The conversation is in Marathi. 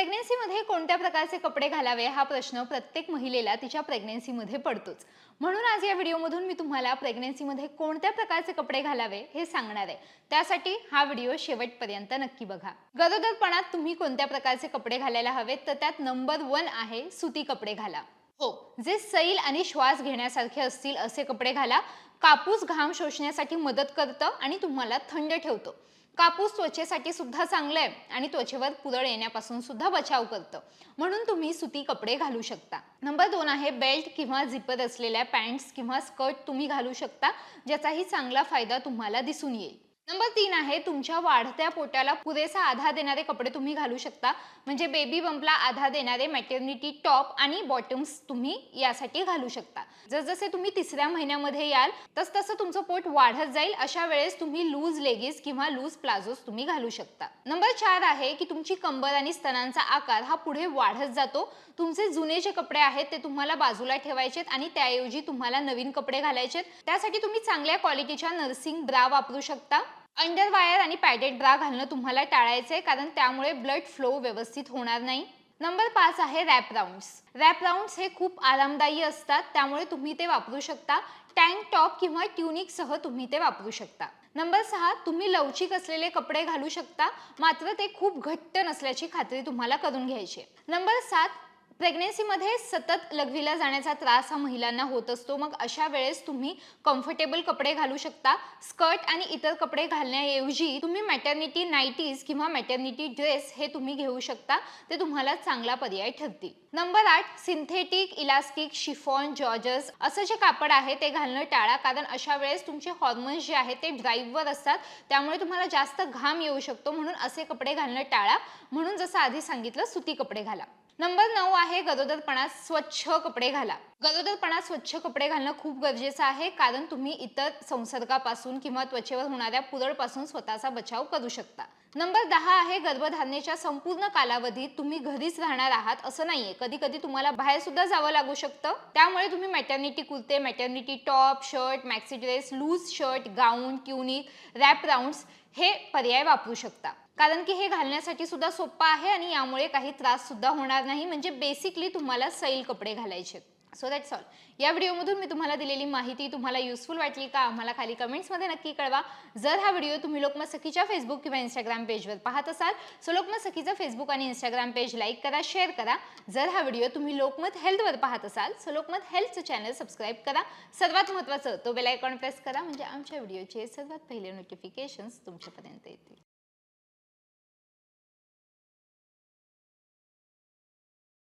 प्रेग्नेन्सीमध्ये कोणत्या प्रकारचे कपडे घालावे हा प्रश्न प्रत्येक महिलेला तिच्या प्रेग्नेन्सीमध्ये पडतोच. म्हणून आज या व्हिडिओमधून मी तुम्हाला प्रेग्नेन्सीमध्ये कोणत्या प्रकारचे कपडे घालावे हे सांगणार आहे. त्यासाठी हा व्हिडिओ शेवटपर्यंत नक्की बघा. गरोदरपणात तुम्ही कोणत्या प्रकारचे कपडे घालायला हवेत? तर त्यात नंबर वन आहे सुती कपडे घाला. हो जे सैल आणि श्वास घेण्यासारखे असतील असे कपडे घाला. कापूस घाम शोषण्यासाठी मदत करतं आणि तुम्हाला थंड ठेवतो. कापूस त्वचेसाठी सुद्धा चांगलं आहे आणि त्वचेवर पुरळ येण्यापासून सुद्धा बचाव करतं. म्हणून तुम्ही सुती कपडे घालू शकता. नंबर दोन आहे बेल्ट किंवा झिपर असलेल्या पॅन्ट्स किंवा स्कर्ट तुम्ही घालू शकता ज्याचाही चांगला फायदा तुम्हाला दिसून येईल. नंबर तीन आहे तुमच्या वाढत्या पोटाला पुरेसा आधार देणारे कपडे तुम्ही घालू शकता. म्हणजे बेबी बंपला आधार देणारे मॅटर्निटी टॉप आणि बॉटम्स तुम्ही यासाठी घालू शकता. जसजसे तुम्ही तिसऱ्या महिन्यामध्ये याल तस तसं तुमचं पोट वाढत जाईल अशा वेळेस तुम्ही लूज लेगीज किंवा लूज प्लाझोज तुम्ही घालू शकता. नंबर चार आहे की तुमची कंबर आणि स्तनांचा आकार हा पुढे वाढत जातो. तुमचे जुने जे कपडे आहेत ते तुम्हाला बाजूला ठेवायचेत आणि त्याऐवजी तुम्हाला नवीन कपडे घालायचेत. त्यासाठी तुम्ही चांगल्या क्वालिटीच्या नर्सिंग ब्रा वापरू शकता. अंडरवायर आणि पॅडेड ब्रा घालणं तुम्हाला टाळायचंय कारण त्यामुळे ब्लड फ्लो व्यवस्थित होणार नाही. नंबर पाच आहे रॅप राऊंड्स रॅप राऊंड्स हे खूप आरामदायी असतात त्यामुळे तुम्ही ते वापरू शकता. टँक टॉप किंवा ट्युनिकसह तुम्ही ते वापरू शकता. नंबर सहा तुम्ही लवचिक असलेले कपडे घालू शकता मात्र ते खूप घट्ट नसल्याची खात्री तुम्हाला करून घ्यायची नंबर सात प्रेग्नेन्सीमध्ये सतत लघवीला जाण्याचा त्रास हा महिलांना होत असतो. मग अशा वेळेस तुम्ही कम्फर्टेबल कपडे घालू शकता. स्कर्ट आणि इतर कपडे घालण्याऐवजी तुम्ही मॅटर्निटी नाईटीज किंवा मॅटर्निटी ड्रेस हे तुम्ही घेऊ शकता. ते तुम्हाला चांगला पर्याय ठरतील. नंबर आठ सिंथेटिक इलास्टिक शिफॉन जॉर्जस असं जे कापड आहे ते घालणं टाळा. कारण अशा वेळेस तुमचे हॉर्मोन्स जे आहेत ते ड्राईव्हवर असतात. त्यामुळे तुम्हाला जास्त घाम येऊ शकतो. म्हणून असे कपडे घालणं टाळा. म्हणून जसं आधी सांगितलं सुती कपडे घाला. नंबर नऊ आहे गरोदरपणात स्वच्छ कपडे घाला. गरोदरपणात स्वच्छ कपडे घालणं खूप गरजेचं आहे कारण तुम्ही इतर संसर्गापासून किंवा त्वचेवर होणाऱ्या पुरळपासून स्वतःचा बचाव करू शकता. नंबर दहा आहे गर्भधारणेच्या संपूर्ण कालावधीत तुम्ही घरीच राहणार आहात असं नाहीये. कधी कधी तुम्हाला बाहेर सुद्धा जावं लागू शकतं. त्यामुळे तुम्ही मॅटर्निटी कुर्ते maternity top shirt maxi dress loose shirt gown tunic wrap rounds हे पर्याय वापरू शकता. कारण की हे घालण्यासाठी सुद्धा सोपं आहे आणि यामुळे काही त्रास सुद्धा होणार नाही. म्हणजे बेसिकली तुम्हाला सैल कपडे घालायचे सो दॅट्स ऑल या व्हिडिओमधून मी तुम्हाला दिलेली माहिती तुम्हाला युजफुल वाटली का आम्हाला खाली कमेंट्समध्ये नक्की कळवा. जर हा व्हिडिओ तुम्ही लोकमत सखीच्या फेसबुक किंवा इंस्टाग्राम पेजवर पाहत असाल सो लोकमत सखीचं फेसबुक आणि इंस्टाग्राम पेज लाईक करा शेअर करा. जर हा व्हिडिओ तुम्ही लोकमत हेल्थवर पाहत असाल सो लोकमत हेल्थचं चॅनल सबस्क्राईब करा. सर्वात महत्त्वाचं तो बेलायकॉन प्रेस करा. म्हणजे आमच्या व्हिडिओचे सर्वात पहिले नोटिफिकेशन्स तुमच्यापर्यंत येतील.